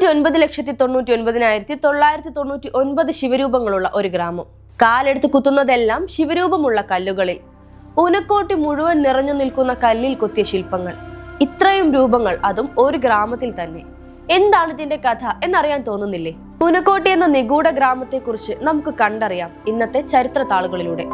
ഒൻപത് ലക്ഷത്തി തൊണ്ണൂറ്റി ഒൻപതിനായിരത്തി തൊള്ളായിരത്തി തൊണ്ണൂറ്റി ഒൻപത് ശിവരൂപങ്ങളുള്ള ഒരു ഗ്രാമം. കാലെടുത്ത് കുത്തുന്നതെല്ലാം ശിവരൂപമുള്ള കല്ലുകളിൽ. ഉനക്കോട്ടി മുഴുവൻ നിറഞ്ഞു നിൽക്കുന്ന കല്ലിൽ കൊത്തിയ ശില്പങ്ങൾ. ഇത്രയും രൂപങ്ങൾ അതും ഒരു ഗ്രാമത്തിൽ തന്നെ. എന്താണ് ഇതിന്റെ കഥ എന്നറിയാൻ തോന്നുന്നില്ലേ? ഉനക്കോട്ടി എന്ന നിഗൂഢ ഗ്രാമത്തെക്കുറിച്ച് നമുക്ക് കണ്ടറിയാം ഇന്നത്തെ ചരിത്ര താളുകളിലൂടെ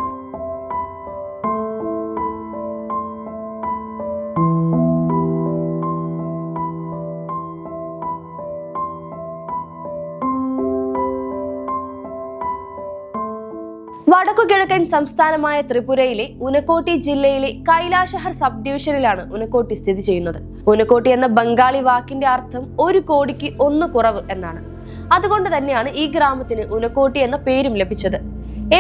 വടക്കു കിഴക്കൻ സംസ്ഥാനമായ ത്രിപുരയിലെ ഉനക്കോട്ടി ജില്ലയിലെ കൈലാഷഹർ സബ് ഡിവിഷനിലാണ് ഉനക്കോട്ടി സ്ഥിതി ചെയ്യുന്നത്. ഉനക്കോട്ടി എന്ന ബംഗാളി വാക്കിന്റെ അർത്ഥം ഒരു കോടിക്ക് ഒന്ന് കുറവ് എന്നാണ്. അതുകൊണ്ട് തന്നെയാണ് ഈ ഗ്രാമത്തിന് ഉനക്കോട്ടി എന്ന പേരും ലഭിച്ചത്.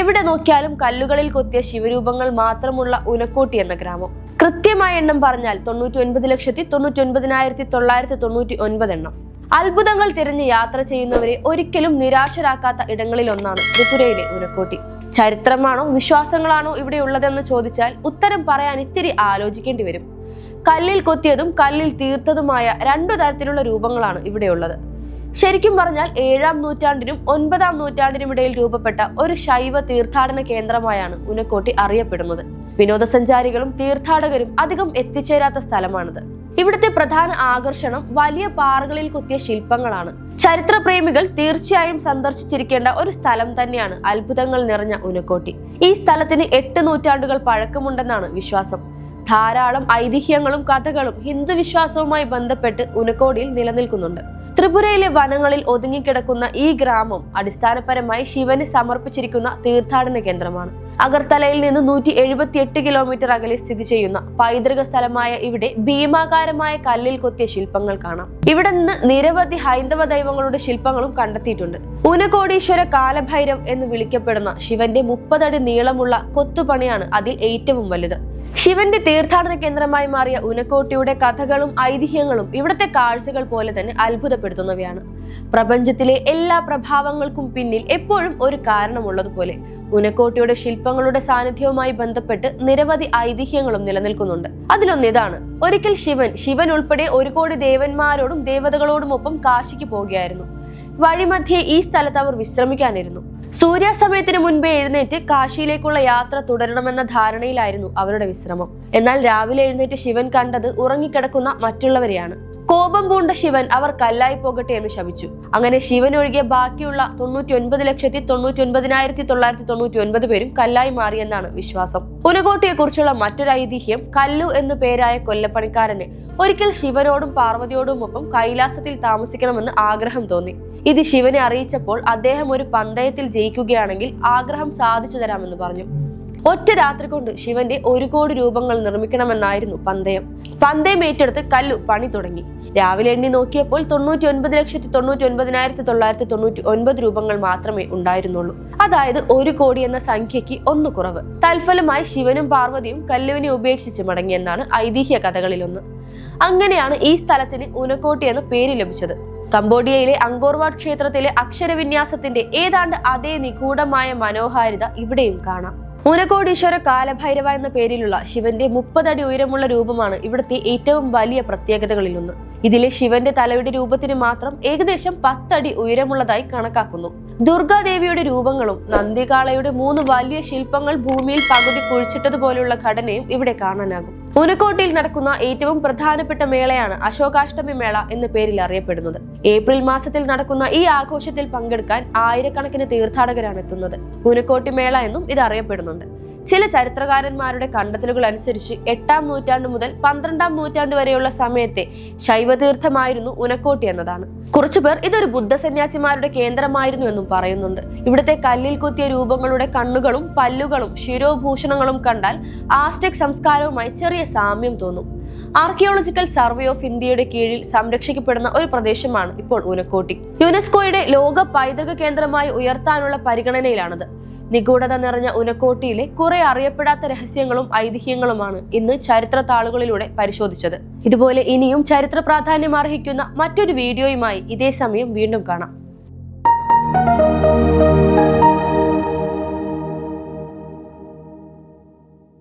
എവിടെ നോക്കിയാലും കല്ലുകളിൽ കൊത്തിയ ശിവരൂപങ്ങൾ മാത്രമുള്ള ഉനക്കോട്ടി എന്ന ഗ്രാമം. കൃത്യമായ എണ്ണം പറഞ്ഞാൽ തൊണ്ണൂറ്റി ഒൻപത് ലക്ഷത്തി തൊണ്ണൂറ്റി ഒൻപതിനായിരത്തി തൊള്ളായിരത്തി തൊണ്ണൂറ്റി ഒൻപത് എണ്ണം. അത്ഭുതങ്ങൾ തിരഞ്ഞ് യാത്ര ചെയ്യുന്നവരെ ഒരിക്കലും നിരാശരാക്കാത്ത ഇടങ്ങളിലൊന്നാണ് ത്രിപുരയിലെ ഉനക്കോട്ടി. ചരിത്രമാണോ വിശ്വാസങ്ങളാണോ ഇവിടെ ഉള്ളതെന്ന് ചോദിച്ചാൽ ഉത്തരം പറയാൻ ഇത്തിരി ആലോചിക്കേണ്ടി വരും. കല്ലിൽ കൊത്തിയതും കല്ലിൽ തീർത്തതുമായ രണ്ടു തരത്തിലുള്ള രൂപങ്ങളാണ് ഇവിടെയുള്ളത്. ശരിക്കും പറഞ്ഞാൽ ഏഴാം നൂറ്റാണ്ടിനും ഒൻപതാം നൂറ്റാണ്ടിനും ഇടയിൽ രൂപപ്പെട്ട ഒരു ശൈവ തീർത്ഥാടന കേന്ദ്രമായാണ് ഉനക്കോട്ടി അറിയപ്പെടുന്നത്. വിനോദസഞ്ചാരികളും തീർത്ഥാടകരും അധികം എത്തിച്ചേരാത്ത സ്ഥലമാണിത്. ഇവിടുത്തെ പ്രധാന ആകർഷണം വലിയ പാറകളിൽ കുത്തിയ ശില്പങ്ങളാണ്. ചരിത്രപ്രേമികൾ തീർച്ചയായും സന്ദർശിച്ചിരിക്കേണ്ട ഒരു സ്ഥലം തന്നെയാണ് അത്ഭുതങ്ങൾ നിറഞ്ഞ ഉനക്കോട്ടി. ഈ സ്ഥലത്തിന് എട്ട് നൂറ്റാണ്ടുകൾ പഴക്കമുണ്ടെന്നാണ് വിശ്വാസം. ധാരാളം ഐതിഹ്യങ്ങളും കഥകളും ഹിന്ദു വിശ്വാസവുമായി ബന്ധപ്പെട്ട് ഉനക്കോടിയിൽ നിലനിൽക്കുന്നുണ്ട്. ത്രിപുരയിലെ വനങ്ങളിൽ ഒതുങ്ങിക്കിടക്കുന്ന ഈ ഗ്രാമം അടിസ്ഥാനപരമായി ശിവന് സമർപ്പിച്ചിരിക്കുന്ന തീർത്ഥാടന കേന്ദ്രമാണ്. അഗർത്തലയിൽ നിന്ന് നൂറ്റി എഴുപത്തി എട്ട് കിലോമീറ്റർ അകലെ സ്ഥിതി ചെയ്യുന്ന പൈതൃക സ്ഥലമായ ഇവിടെ ഭീമാകാരമായ കല്ലിൽ കൊത്തിയ ശില്പങ്ങൾ കാണാം. ഇവിടെ നിന്ന് നിരവധി ഹൈന്ദവ ദൈവങ്ങളുടെ ശില്പങ്ങളും കണ്ടെത്തിയിട്ടുണ്ട്. ഉനകോടീശ്വര കാലഭൈരവ് എന്ന് വിളിക്കപ്പെടുന്ന ശിവന്റെ മുപ്പതടി നീളമുള്ള കൊത്തുപണിയാണ് അതിൽ ഏറ്റവും വലുത്. ശിവന്റെ തീർത്ഥാടന കേന്ദ്രമായി മാറിയ ഉനക്കോട്ടിയുടെ കഥകളും ഐതിഹ്യങ്ങളും ഇവിടുത്തെ കാഴ്ചകൾ പോലെ തന്നെ അത്ഭുതപ്പെടുത്തുന്നവയാണ്. പ്രപഞ്ചത്തിലെ എല്ലാ പ്രഭാവങ്ങൾക്കും പിന്നിൽ എപ്പോഴും ഒരു കാരണമുള്ളതുപോലെ ഉനക്കോട്ടിയുടെ ശില്പങ്ങളുടെ സാന്നിധ്യവുമായി ബന്ധപ്പെട്ട് നിരവധി ഐതിഹ്യങ്ങളും നിലനിൽക്കുന്നുണ്ട്. അതിലൊന്ന് ഇതാണ്. ഒരിക്കൽ ശിവൻ ശിവൻ ഉൾപ്പെടെ ഒരു കോടി ദേവന്മാരോടും ദേവതകളോടുമൊപ്പം കാശിക്ക് പോകുകയായിരുന്നു. വഴിമധ്യേ ഈ സ്ഥലത്ത് അവർ വിശ്രമിക്കാനിരുന്നു. സൂര്യാസമയത്തിന് മുൻപേ എഴുന്നേറ്റ് കാശിയിലേക്കുള്ള യാത്ര തുടരണമെന്ന ധാരണയിലായിരുന്നു അവരുടെ വിശ്രമം. എന്നാൽ രാവിലെ എഴുന്നേറ്റ് ശിവൻ കണ്ടത് ഉറങ്ങിക്കിടക്കുന്ന മറ്റുള്ളവരെയാണ്. കോപം പൂണ്ട ശിവൻ അവർ കല്ലായി പോകട്ടെ എന്ന് ശപിച്ചു. അങ്ങനെ ശിവൻ ഒഴികെ ബാക്കിയുള്ള തൊണ്ണൂറ്റി ഒൻപത് ലക്ഷത്തി തൊണ്ണൂറ്റി ഒൻപതിനായിരത്തി തൊള്ളായിരത്തി തൊണ്ണൂറ്റി ഒൻപത് പേരും കല്ലായി മാറിയെന്നാണ് വിശ്വാസം. പുനകോട്ടിയെ കുറിച്ചുള്ള മറ്റൊരു ഐതിഹ്യം കല്ലു എന്നു പേരായ കൊല്ലപ്പണിക്കാരന്. ഒരിക്കൽ ശിവനോടും പാർവതിയോടുമൊപ്പം കൈലാസത്തിൽ താമസിക്കണമെന്ന് ആഗ്രഹം തോന്നി. ഇത് ശിവനെ അറിയിച്ചപ്പോൾ അദ്ദേഹം ഒരു പന്തയത്തിൽ ജയിക്കുകയാണെങ്കിൽ ആഗ്രഹം സാധിച്ചു തരാമെന്ന് പറഞ്ഞു. ഒറ്റ രാത്രി കൊണ്ട് ശിവന്റെ ഒരു കോടി രൂപങ്ങൾ നിർമ്മിക്കണമെന്നായിരുന്നു പന്തയം. പന്തയം ഏറ്റെടുത്ത് കല്ലു പണി തുടങ്ങി. രാവിലെ എണ്ണി നോക്കിയപ്പോൾ തൊണ്ണൂറ്റി ഒൻപത് ലക്ഷത്തി തൊണ്ണൂറ്റി ഒൻപതിനായിരത്തി തൊള്ളായിരത്തി തൊണ്ണൂറ്റി ഒൻപത് രൂപങ്ങൾ മാത്രമേ ഉണ്ടായിരുന്നുള്ളൂ. അതായത് ഒരു കോടി എന്ന സംഖ്യയ്ക്ക് ഒന്ന് കുറവ്. തൽഫലമായി ശിവനും പാർവതിയും കല്ലുവിനെ ഉപേക്ഷിച്ച് മടങ്ങിയെന്നാണ് ഐതിഹ്യ കഥകളിലൊന്ന്. അങ്ങനെയാണ് ഈ സ്ഥലത്തിന് ഉനക്കോട്ടി എന്ന പേര് ലഭിച്ചത്. കംബോഡിയയിലെ അങ്കോർവാഡ് ക്ഷേത്രത്തിലെ അക്ഷരവിന്യാസത്തിന്റെ ഏതാണ്ട് അതേ നിഗൂഢമായ മനോഹാരിത ഇവിടെയും കാണാം. ഊനക്കോടീശ്വര കാലഭൈരവ എന്ന പേരിലുള്ള ശിവന്റെ മുപ്പതടി ഉയരമുള്ള രൂപമാണ് ഇവിടുത്തെ ഏറ്റവും വലിയ പ്രത്യേകതകളിലൊന്ന് ഇതിലെ ശിവന്റെ തലയുടെ രൂപത്തിന് മാത്രം ഏകദേശം പത്തടി ഉയരമുള്ളതായി കണക്കാക്കുന്നു. ദുർഗാദേവിയുടെ രൂപങ്ങളും നന്ദികാളയുടെ മൂന്ന് വലിയ ശില്പങ്ങൾ ഭൂമിയിൽ പകുതി കുഴിച്ചിട്ടതുപോലുള്ള ഘടനയും ഇവിടെ കാണാനാകും. ഉനക്കോട്ടയിൽ നടക്കുന്ന ഏറ്റവും പ്രധാനപ്പെട്ട മേളയാണ് അശോകാഷ്ടമി മേള എന്ന പേരിൽ അറിയപ്പെടുന്നത്. ഏപ്രിൽ മാസത്തിൽ നടക്കുന്ന ഈ ആഘോഷത്തിൽ പങ്കെടുക്കാൻ ആയിരക്കണക്കിന് തീർത്ഥാടകരാണ് എത്തുന്നത്. ഉനക്കോട്ടി മേള എന്നും ഇത് അറിയപ്പെടുന്നുണ്ട്. ചില ചരിത്രകാരന്മാരുടെ കണ്ടെത്തലുകൾ അനുസരിച്ച് എട്ടാം നൂറ്റാണ്ട് മുതൽ പന്ത്രണ്ടാം നൂറ്റാണ്ട് വരെയുള്ള സമയത്തെ ശൈവതീർത്ഥമായിരുന്നു ഉനക്കോട്ടി എന്നതാണ്. കുറച്ചുപേർ ഇതൊരു ബുദ്ധസന്യാസിമാരുടെ കേന്ദ്രമായിരുന്നു എന്നും പറയുന്നുണ്ട്. ഇവിടുത്തെ കല്ലിൽ കുത്തിയ രൂപങ്ങളുടെ കണ്ണുകളും പല്ലുകളും ശിരോഭൂഷണങ്ങളും കണ്ടാൽ ആസ്റ്റെക് സംസ്കാരവുമായി ചെറിയ സാമ്യം തോന്നും. ആർക്കിയോളജിക്കൽ സർവേ ഓഫ് ഇന്ത്യയുടെ കീഴിൽ സംരക്ഷിക്കപ്പെടുന്ന ഒരു പ്രദേശമാണ് ഇപ്പോൾ ഉനക്കോട്ടി. യുനെസ്കോയുടെ ലോക പൈതൃക കേന്ദ്രമായി ഉയർത്താനുള്ള പരിഗണനയിലാണത്. നിഗൂഢത നിറഞ്ഞ ഉനക്കോട്ടിയിലെ കുറെ അറിയപ്പെടാത്ത രഹസ്യങ്ങളും ഐതിഹ്യങ്ങളുമാണ് ഇന്ന് ചരിത്ര താളുകളിലൂടെ പരിശോധിച്ചത്. ഇതുപോലെ ഇനിയും ചരിത്ര പ്രാധാന്യം അർഹിക്കുന്ന മറ്റൊരു വീഡിയോയുമായി ഇതേ സമയം വീണ്ടും കാണാം.